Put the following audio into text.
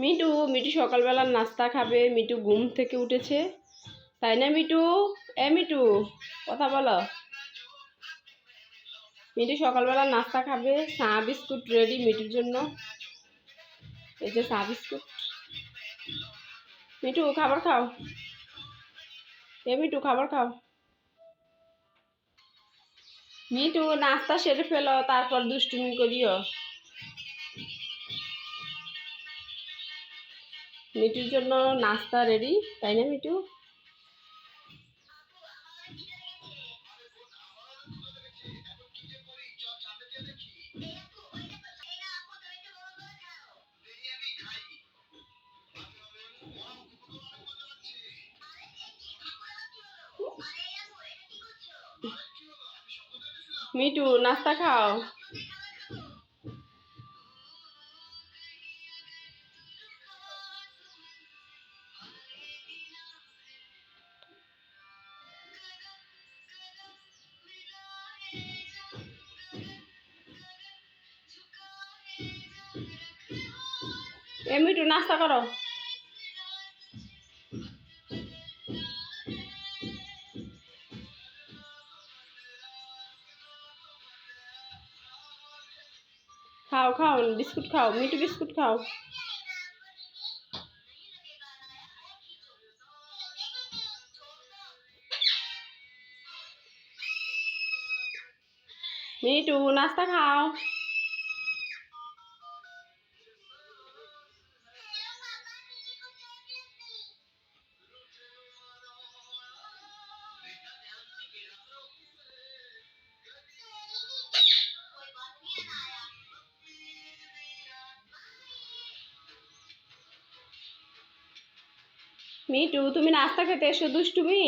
Me too me too সকালবেলার নাস্তা খাবে, মিটু ঘুম থেকে উঠেছে। তাই না, মিটু? এ মিটু, কথা বলো। মিটু সকালবেলা নাস্তা খাবে, চা, বিস্কুট রেডি মিটুর জন্য। এই যে চা, বিস্কুট। মিটু, খাবার খাও। এ মিটু, খাবার খাও। মিটু, নাস্তা সেরে ফেলো, তারপর দুষ্টুমি করিও। মিটুর জন্য নাস্তা রেডি তাই না মিটু? মিটু নাস্তা খাও। এ মিটু নাস্তা করো। খাও খাও বিস্কুট খাও মিটু বিস্কুট খাও। মিটু নাস্তা খাও। মিটু তুমি নাস্তা খেতে এসো দুষ্টুমি।